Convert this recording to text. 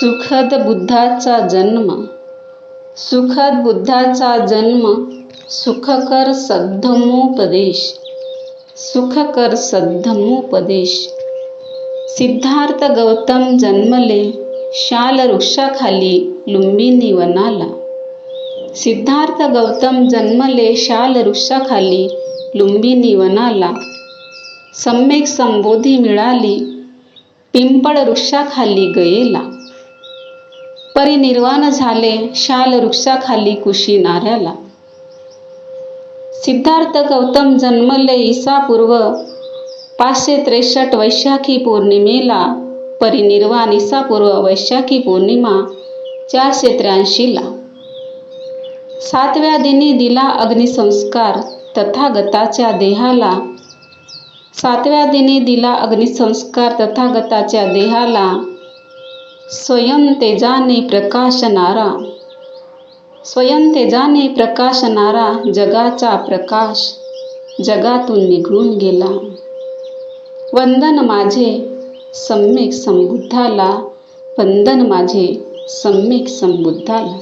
सुखद बुद्धाचा जन्म. सुखद बुद्धाचा जन्म सुखकर सद्धमोपदेश. सुखकर सद्धमोपदेश. सिद्धार्थ गौतम जन्मले शाल वृक्षाखाली लुंबिनी वनाला. सिद्धार्थ गौतम जन्मले शाल वृक्षाखाली लुंबिनी वनाला. सम्यक संबोधी मिळाली. पिंपळ वृक्षाखाली गयेला. परिनिर्वाण झाले शाल वृक्षाखाली कुशी नाऱ्याला सिद्धार्थ गौतम जन्मले ईसापूर्व पाचशे त्रेसष्ट वैशाखी पौर्णिमेला. परिनिर्वाण ईसापूर्व वैशाखी पौर्णिमा चारशे त्र्याऐंशीला सातव्या दिनी दिला अग्निसंस्कार तथागताच्या देहाला. सातव्या दिनी दिला अग्निसंस्कार तथागताच्या देहाला. स्वयं तेजाने प्रकाशणारा स्वयं तेजाने प्रकाशणारा जगाचा प्रकाश जगातून निघून गेला. वंदन माझे सम्यक संबुद्धाला. वंदन माझे सम्यक संबुद्धाला.